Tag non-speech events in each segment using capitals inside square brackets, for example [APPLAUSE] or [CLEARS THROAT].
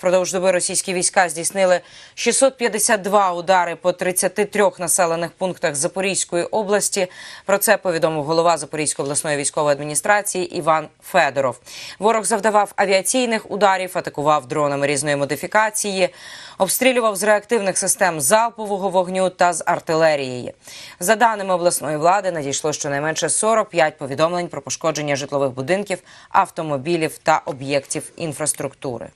Впродовж доби російські війська здійснили 652 удари по 33 населених пунктах Запорізької області. Про це повідомив голова Запорізької обласної військової адміністрації Іван Федоров. Ворог завдавав авіаційних ударів, атакував дронами різної модифікації, обстрілював з реактивних систем залпового вогню та з артилерії. За даними обласної влади, надійшло щонайменше 45 повідомлень про пошкодження житлових будинків, автомобілів та об'єктів інфраструктури.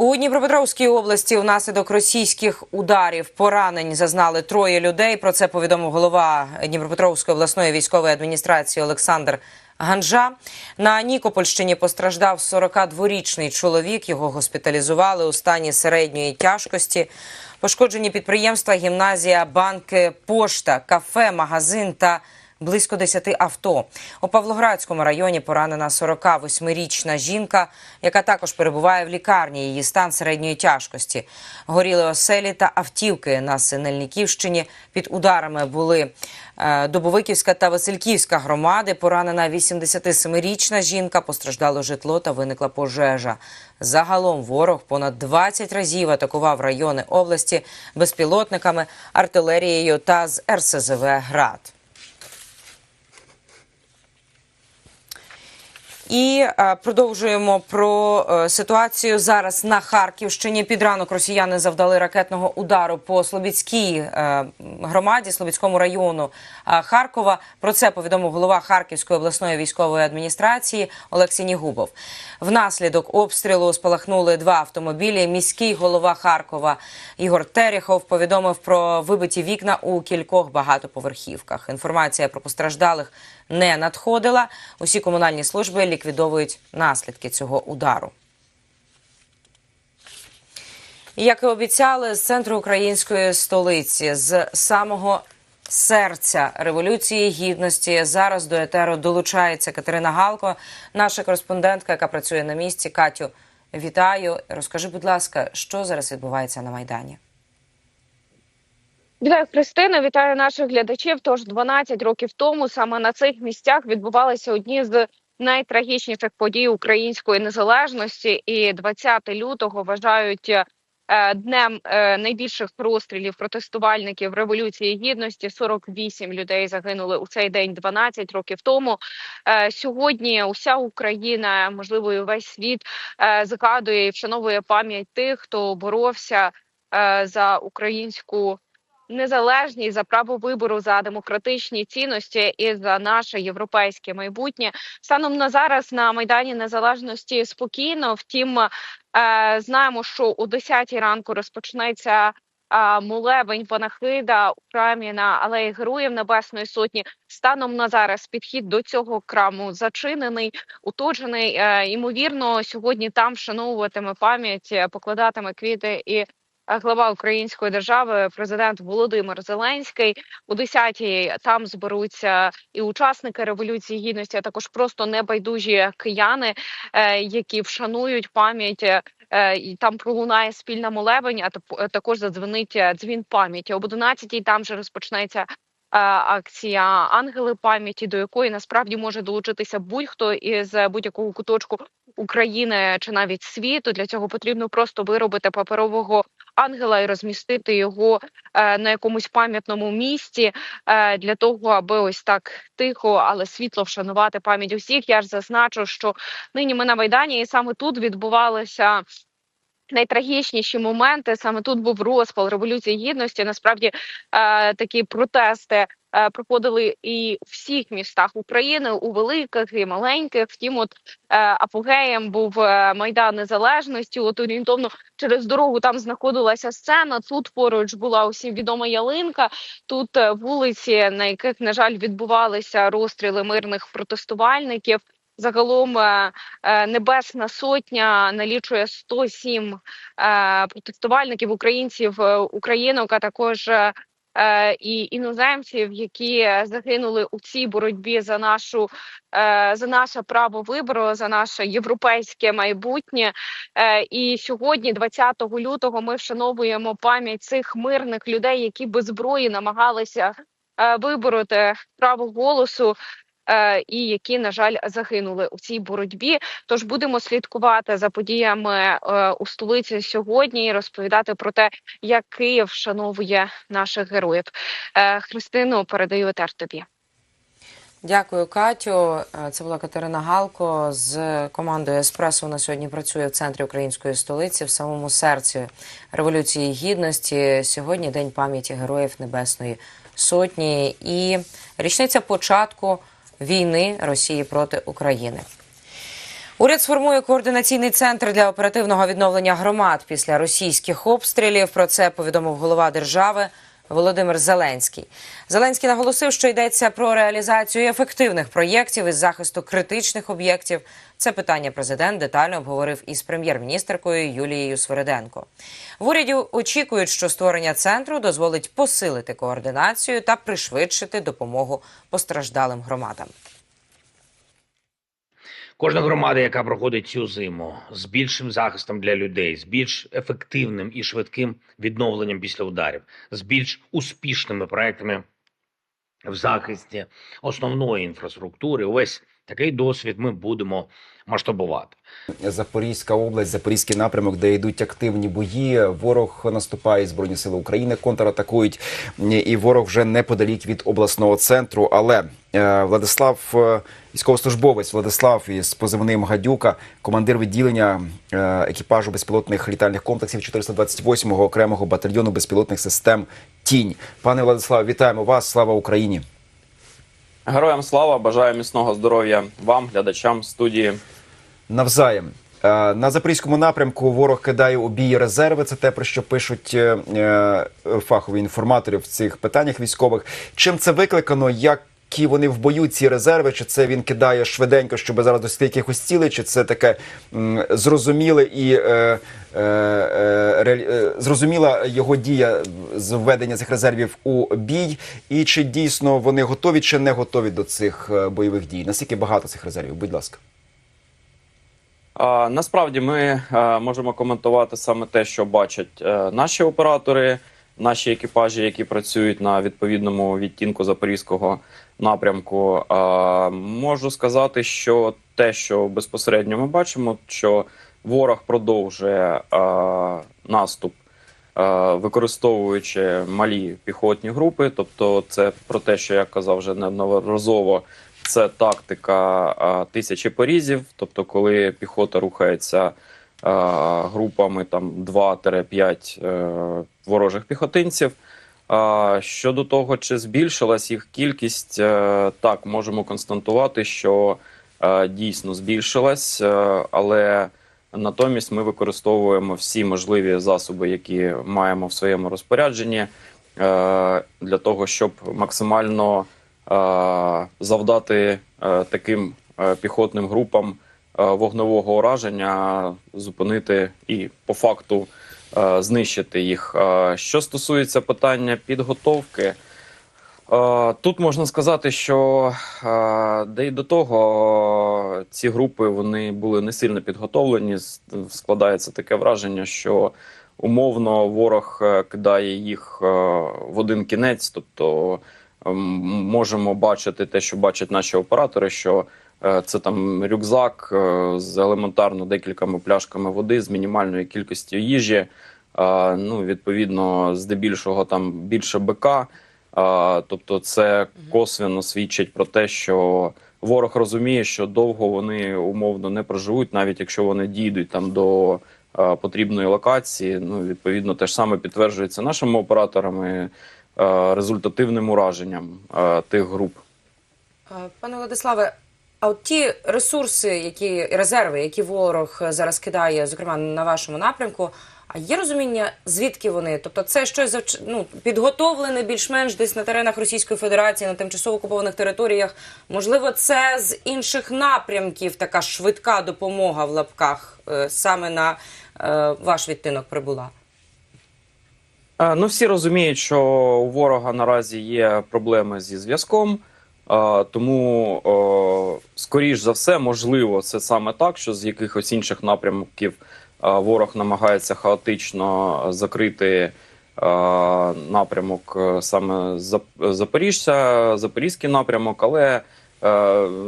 У Дніпропетровській області внаслідок російських ударів поранень зазнали троє людей. Про це повідомив голова Дніпропетровської обласної військової адміністрації Олександр Ганжа. На Нікопольщині постраждав 42-річний чоловік. Його госпіталізували у стані середньої тяжкості. Пошкоджені підприємства, гімназія, банки, пошта, кафе, магазин та близько 10 авто. У Павлоградському районі поранена 48-річна жінка, яка також перебуває в лікарні. Її стан середньої тяжкості. Горіли оселі та автівки на Синельниківщині. Під ударами були е, Дубовиківська та Васильківська громади. Поранена 87-річна жінка, постраждало житло та виникла пожежа. Загалом ворог понад 20 разів атакував райони області безпілотниками, артилерією та з РСЗВ «Град». І е, продовжуємо про е, ситуацію зараз на Харківщині. Під ранок росіяни завдали ракетного удару по Слобідській е, громаді, Слобідському району Харкова. Про це повідомив голова Харківської обласної військової адміністрації Олексій Нігубов. Внаслідок обстрілу спалахнули два автомобілі. Міський голова Харкова Ігор Терехов повідомив про вибиті вікна у кількох багатоповерхівках. Інформація про постраждалих не надходила. Усі комунальні служби ліквідовують наслідки цього удару. Як і обіцяли, з центру української столиці, з самого серця революції гідності, зараз до етеру долучається Катерина Галко, наша кореспондентка, яка працює на місці. Катю, вітаю. Розкажи, будь ласка, що зараз відбувається на майдані? Вітаю Христина, вітаю наших глядачів. Тож 12 років тому саме на цих місцях відбувалися одні з найтрагічніших подій української незалежності, і 20 лютого вважають е, днем е, найбільших розстрілів протестувальників революції гідності. 48 людей загинули у цей день 12 років тому. Е, Сьогодні уся Україна, можливо, і весь світ згадує і вшановує пам'ять тих, хто боровся за українську незалежність, за право вибору, за демократичні цінності і за наше європейське майбутнє. Станом на зараз на майдані незалежності спокійно. Втім, е, знаємо, що о 10 ранку розпочнеться. е, Молебень панахида у храмі на алеї Героїв Небесної Сотні станом на зараз підхід до цього храму зачинений, утоджений. Е, Ймовірно, сьогодні там вшановуватиме пам'ять, е, покладатиме квіти і глава української держави, президент Володимир Зеленський. У 10-й там зберуться і учасники революції гідності, а також просто небайдужі кияни, е, які вшанують пам'ять. е, е, І там пролунає спільна молебень, а е, також задзвонить е, дзвін пам'яті. Об 11-й там же розпочнеться е, акція Ангели пам'яті, до якої насправді може долучитися будь-хто із е, будь-якого куточку України чи навіть світу. Для цього потрібно просто виробити паперового ангела і розмістити його е, на якомусь пам'ятному місці е, для того, аби ось так тихо, але світло вшанувати пам'ять усіх. Я ж зазначу, що нині ми на майдані, і саме тут відбувалися. Найтрагічніші моменти саме тут був розпал революції гідності. Насправді е, такі протести е, проходили і в всіх містах України, у великих і маленьких. Втім, от е, апогеєм був майдан незалежності. От орієнтовно через дорогу там знаходилася сцена. Тут поруч була усім відома ялинка. Тут вулиці, на яких на жаль відбувалися розстріли мирних протестувальників. Загалом е, е, Небесна Сотня налічує 107 е, протестувальників українців, українок, а також і іноземців, які загинули у цій боротьбі за нашу за наше право вибору, за наше європейське майбутнє. І сьогодні, 20 лютого, ми вшановуємо пам'ять цих мирних людей, які без зброї намагалися вибороти право голосу. Е, і які, на жаль, загинули у цій боротьбі. Тож будемо слідкувати за подіями е, у столиці сьогодні і розповідати про те, як Київ вшановує наших героїв. Е, Христину передаю етер тобі. Дякую, Катю. Це була Катерина Галко з командою Еспресо. Вона сьогодні працює в центрі української столиці, в самому серці революції гідності. Сьогодні день пам'яті героїв Небесної Сотні і річниця початку війни Росії проти України. Уряд сформує координаційний центр для оперативного відновлення громад після російських обстрілів. Про це повідомив голова держави Володимир Зеленський. Зеленський наголосив, що йдеться про реалізацію ефективних проєктів із захисту критичних об'єктів. Це питання президент детально обговорив із прем'єр-міністркою Юлією Свириденко. В уряді очікують, що створення центру дозволить посилити координацію та пришвидшити допомогу постраждалим громадам. Кожна громада, яка проходить цю зиму з більшим захистом для людей, з більш ефективним і швидким відновленням після ударів, з більш успішними проектами в захисті основної інфраструктури, увесь такий досвід ми будемо масштабувати. Запорізька область, Запорізький напрямок, де йдуть активні бої. Ворог наступає, збройні сили України контратакують, і ворог вже неподалік від обласного центру. Але е, Владислав, е, військовослужбовець Владислав із позивним Гадюка, командир відділення е, екіпажу безпілотних літальних комплексів 428-го окремого батальйону безпілотних систем Тінь. Пане Владиславе, вітаємо вас! Слава Україні! Героям слава, бажаю міцного здоров'я вам, глядачам студії. Навзаєм. Е, На запорізькому напрямку ворог кидає у бій резерви. Це те, про що пишуть е, е, фахові інформатори в цих питаннях військових. Чим це викликано? Які вони в бою ці резерви? Чи це він кидає швиденько, щоб зараз досягти якихось цілей? Чи це таке зрозуміле і е, е, е, зрозуміла його дія з введення цих резервів у бій? І чи дійсно вони готові чи не готові до цих бойових дій? Наскільки багато цих резервів? Будь ласка. Насправді ми е, можемо коментувати саме те, що бачать е, наші оператори, наші екіпажі, які працюють на відповідному відтінку запорізького напрямку. Можу сказати, що те, що безпосередньо ми бачимо, що ворог продовжує е, наступ. Використовуючи малі піхотні групи, тобто це про те, що я казав вже неодноразово, це тактика тисячі порізів. Тобто, коли піхота рухається групами там 2-5 е, ворожих піхотинців. Щодо того, чи збільшилась їх кількість, е, так можемо констатувати, що е, дійсно збільшилась, але натомість ми використовуємо всі можливі засоби, які маємо в своєму розпорядженні, для того, щоб максимально завдати е, таким е, піхотним групам е, вогневого ураження, зупинити і по факту е, знищити їх. Е, Що стосується питання підготовки, е, тут можна сказати, що е, де й до того е, ці групи вони були не сильно підготовлені. Складається таке враження, що умовно ворог е, кидає їх е, в один кінець, тобто можемо бачити те, що бачать наші оператори, що е, це там рюкзак е, з елементарно декількома пляшками води з мінімальною кількістю їжі. Е, Ну, відповідно, здебільшого там більше БК. Тобто, це косвенно свідчить про те, що ворог розуміє, що довго вони умовно не проживуть, навіть якщо вони дійдуть там до потрібної локації. Ну, відповідно, те ж саме підтверджується нашими операторами результативним ураженням е, тих груп. Е, Пане Владиславе, а от ті ресурси, які резерви, які ворог зараз кидає, зокрема на вашому напрямку, а є розуміння, звідки вони? Тобто, це щось ну, підготовлене більш-менш десь на теренах Російської Федерації, на тимчасово окупованих територіях. Можливо, це з інших напрямків така швидка допомога в лапках е, саме на е, ваш відтинок прибула. Ну, всі розуміють, що у ворога наразі є проблеми зі зв'язком, тому, скоріш за все, можливо, це саме так, що з якихось інших напрямків ворог намагається хаотично закрити напрямок е, саме Зап- Запоріжжя, Запорізький напрямок, але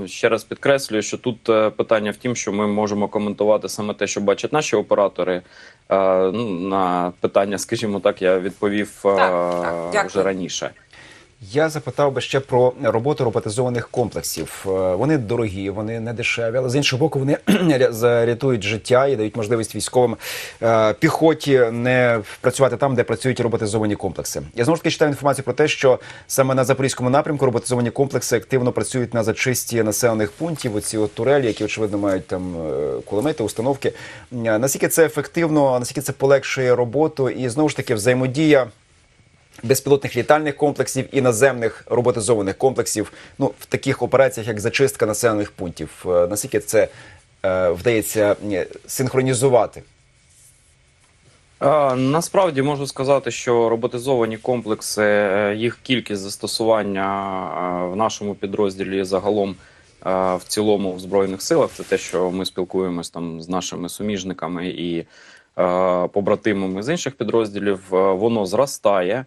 ще раз підкреслюю, що тут е, питання в тім, що ми можемо коментувати саме те, що бачать наші оператори. Е, ну, на питання, скажімо так, я відповів е, Так, так, вже раніше. Я запитав би ще про роботу роботизованих комплексів. Е, Вони дорогі, вони не дешеві, але з іншого боку, вони [CLEARS THROAT] рятують життя і дають можливість військовим е, піхоті не працювати там, де працюють роботизовані комплекси. Я знову ж таки читаю інформацію про те, що саме на запорізькому напрямку роботизовані комплекси активно працюють на зачисті населених пунктів. Оці от турелі, які очевидно мають там е, кулемети, установки. Наскільки це ефективно, наскільки це полегшує роботу, і знову ж таки взаємодія безпілотних літальних комплексів і наземних роботизованих комплексів ну, в таких операціях, як зачистка населених пунктів. Е, Наскільки це е, вдається синхронізувати? Насправді можу сказати, що роботизовані комплекси, е, їх кількість застосування е, в нашому підрозділі загалом в цілому в збройних силах. Це те, що ми спілкуємось там з нашими суміжниками і побратимами з інших підрозділів. Воно зростає,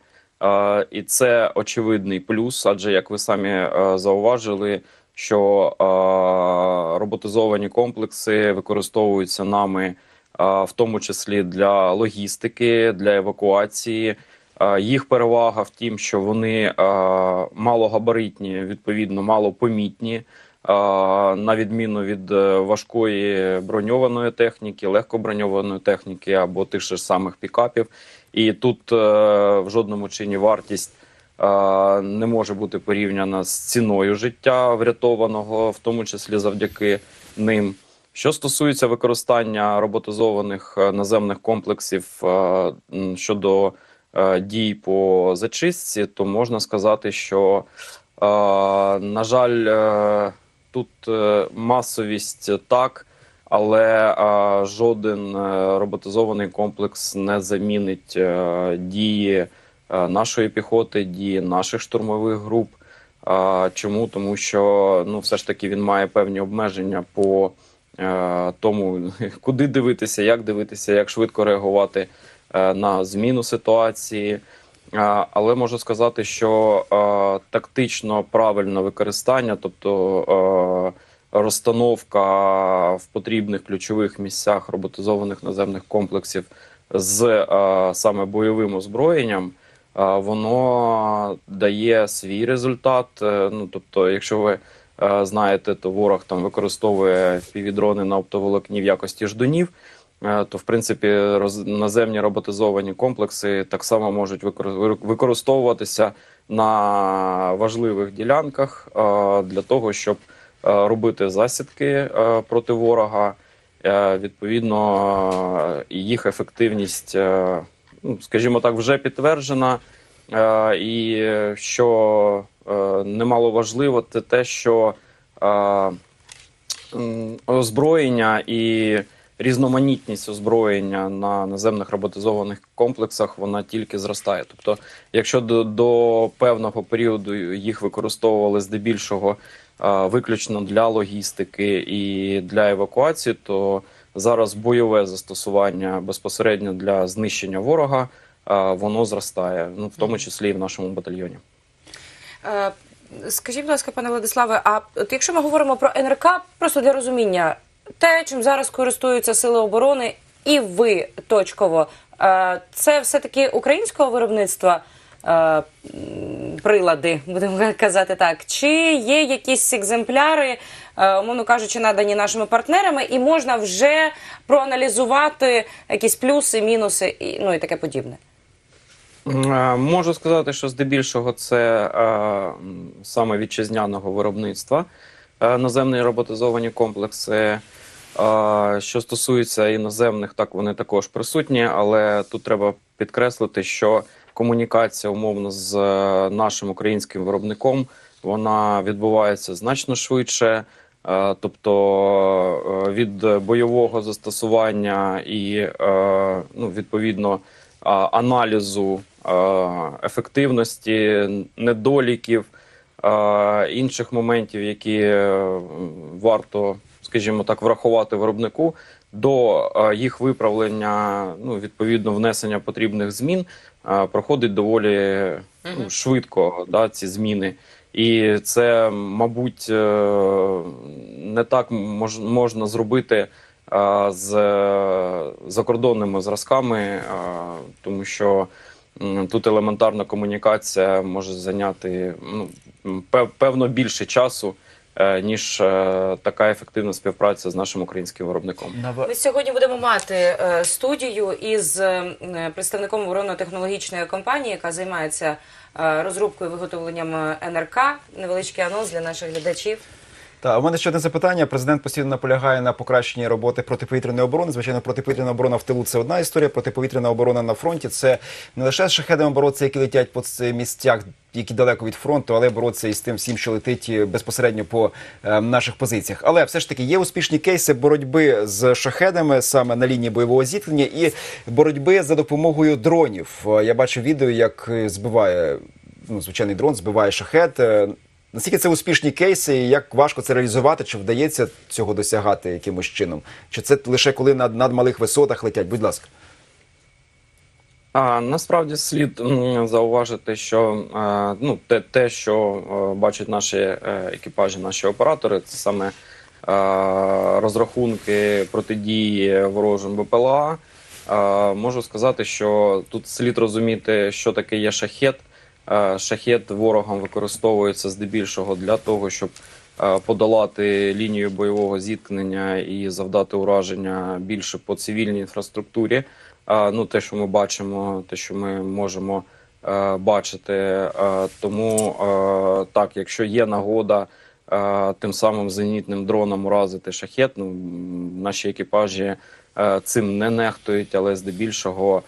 і це очевидний плюс. Адже як ви самі е, зауважили, що е, роботизовані комплекси використовуються нами в тому числі для логістики, для евакуації. Їх перевага в тім, що вони малогабаритні, відповідно, малопомітні, на відміну від е, важкої броньованої техніки, легкоброньованої техніки або тих же самих пікапів. І тут е, в жодному чині вартість е, не може бути порівняна з ціною життя врятованого, в тому числі завдяки ним. Що стосується використання роботизованих наземних комплексів щодо дій по зачистці, то можна сказати, що, на жаль, тут е, масовість так, але жоден е, роботизований комплекс не замінить е, дії нашої піхоти, дії наших штурмових груп. Чому? Тому що ну, все ж таки він має певні обмеження по тому, [LAUGHS] куди дивитися, як дивитися, як швидко реагувати на зміну ситуації. Але можу сказати, що тактично правильне використання, тобто розстановка в потрібних ключових місцях роботизованих наземних комплексів з саме бойовим озброєнням, воно дає свій результат. Е, Ну тобто, якщо ви знаєте, то ворог там використовує півдрони на оптоволокні в якості ждунів. Е, То, в принципі, роз... наземні роботизовані комплекси так само можуть викор- використовуватися на важливих ділянках е, для того, щоб е, робити засідки проти ворога. Відповідно, їх ефективність, ну, скажімо так, вже підтверджена. І що немало важливо, це те, що озброєння і різноманітність озброєння на наземних роботизованих комплексах вона тільки зростає. Тобто, якщо до, до певного періоду їх використовували здебільшого е, виключно для логістики і для евакуації, то зараз бойове застосування безпосередньо для знищення ворога е, воно зростає, ну в тому числі і в нашому батальйоні. Е, Скажіть, будь ласка, пане Владиславе, а от якщо ми говоримо про НРК, просто для розуміння, те, чим зараз користуються сили оборони, і ви точково, е, це все-таки українського виробництва е, прилади, будемо казати так, чи є якісь екземпляри, е, умовно кажучи, надані нашими партнерами, і можна вже проаналізувати якісь плюси, мінуси і ну і таке подібне. Можу сказати, що здебільшого це е, саме вітчизняного виробництва наземні роботизовані комплекси. Е, що стосується іноземних, так вони також присутні, але тут треба підкреслити, що комунікація умовно з е, нашим українським виробником вона відбувається значно швидше. Е, Тобто е, від бойового застосування і е, ну, відповідно аналізу ефективності, недоліків, інших моментів, які е, варто, скажімо так, врахувати виробнику. До е, їх виправлення, ну відповідно внесення потрібних змін, е, проходить доволі ну, швидко да, ці зміни. І це, мабуть, не так можна зробити з закордонними зразками, тому що тут елементарна комунікація може зайняти ну, певно більше часу, е, ніж е, така ефективна співпраця з нашим українським виробником. Ми сьогодні будемо мати е, студію із е, представником оборонно-технологічної компанії, яка займається е, розробкою і виготовленням НРК. Невеличкий анонс для наших глядачів. Та у мене ще одне запитання. Президент постійно наполягає на покращенні роботи протиповітряної оборони. Звичайно, протиповітряна оборона в тилу це одна історія. Протиповітряна оборона на фронті це не лише шахедами боротися, які летять по місцях, які далеко від фронту, але боротися із тим всім, що летить е, безпосередньо по е, наших позиціях. Але все ж таки є успішні кейси боротьби з шахедами саме на лінії бойового зіткнення і боротьби за допомогою дронів. Е, Я бачив відео, як е, збиває ну, звичайний дрон, збиває шахет. Наскільки це успішні кейси, і як важко це реалізувати, чи вдається цього досягати якимось чином? Чи це лише коли над, над малих висотах летять? Будь ласка. А насправді слід зауважити, що ну, те, те, що е, бачать наші е, екіпажі, наші оператори, це саме розрахунки протидії ворожим БПЛА. Можу сказати, що тут слід розуміти, що таке є шахет. Е, шахет ворогом використовується здебільшого для того, щоб е, подолати лінію бойового зіткнення і завдати ураження більше по цивільній інфраструктурі. А, ну, те, що ми бачимо, те, що ми можемо е, бачити. Е, тому е, так, якщо є нагода е, тим самим зенітним дроном уразити шахет, ну, наші екіпажі е, цим не нехтують, але здебільшого е,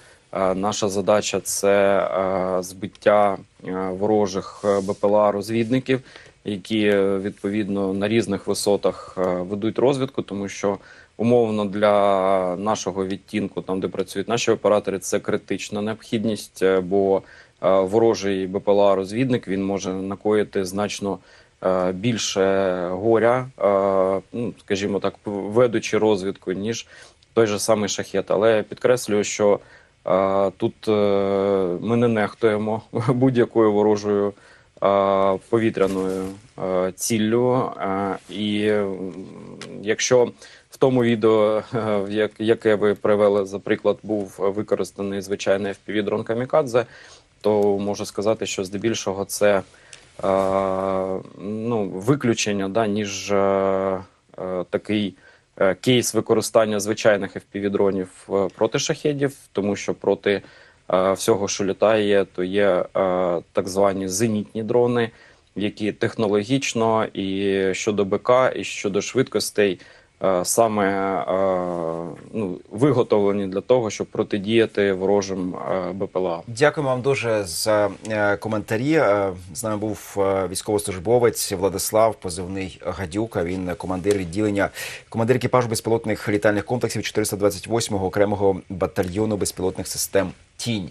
наша задача це е, збиття е, ворожих е, БПЛА розвідників, які е, відповідно на різних висотах е, ведуть розвідку, тому що умовно для нашого відтінку, там де працюють наші оператори, це критична необхідність, е, бо е, ворожий БПЛА розвідник він може накоїти значно е, більше горя, е, ну скажімо так, ведучи розвідку, ніж той же самий шахет. Але підкреслюю, що е, тут е, ми не нехтуємо [LAUGHS] будь-якою ворожою е, повітряною е, ціллю. І якщо в тому відео, [LAUGHS] яке ви привели за приклад, був використаний звичайний FPV-дрон Камікадзе, то можу сказати, що здебільшого це ну, виключення, да, ніж такий кейс використання звичайних FPV-дронів е, проти шахедів, тому що проти е, всього, що літає, то є е, так звані зенітні дрони, які технологічно і щодо БК, і щодо швидкостей е, саме е, ну, виготовлені для того, щоб протидіяти ворожим е, БПЛА. Дякую вам дуже за е, коментарі. Е, З нами був е, військовослужбовець Владислав, позивний Гадюка. Він командир відділення, командир екіпажу безпілотних літальних комплексів 428-го окремого батальйону безпілотних систем Тінь.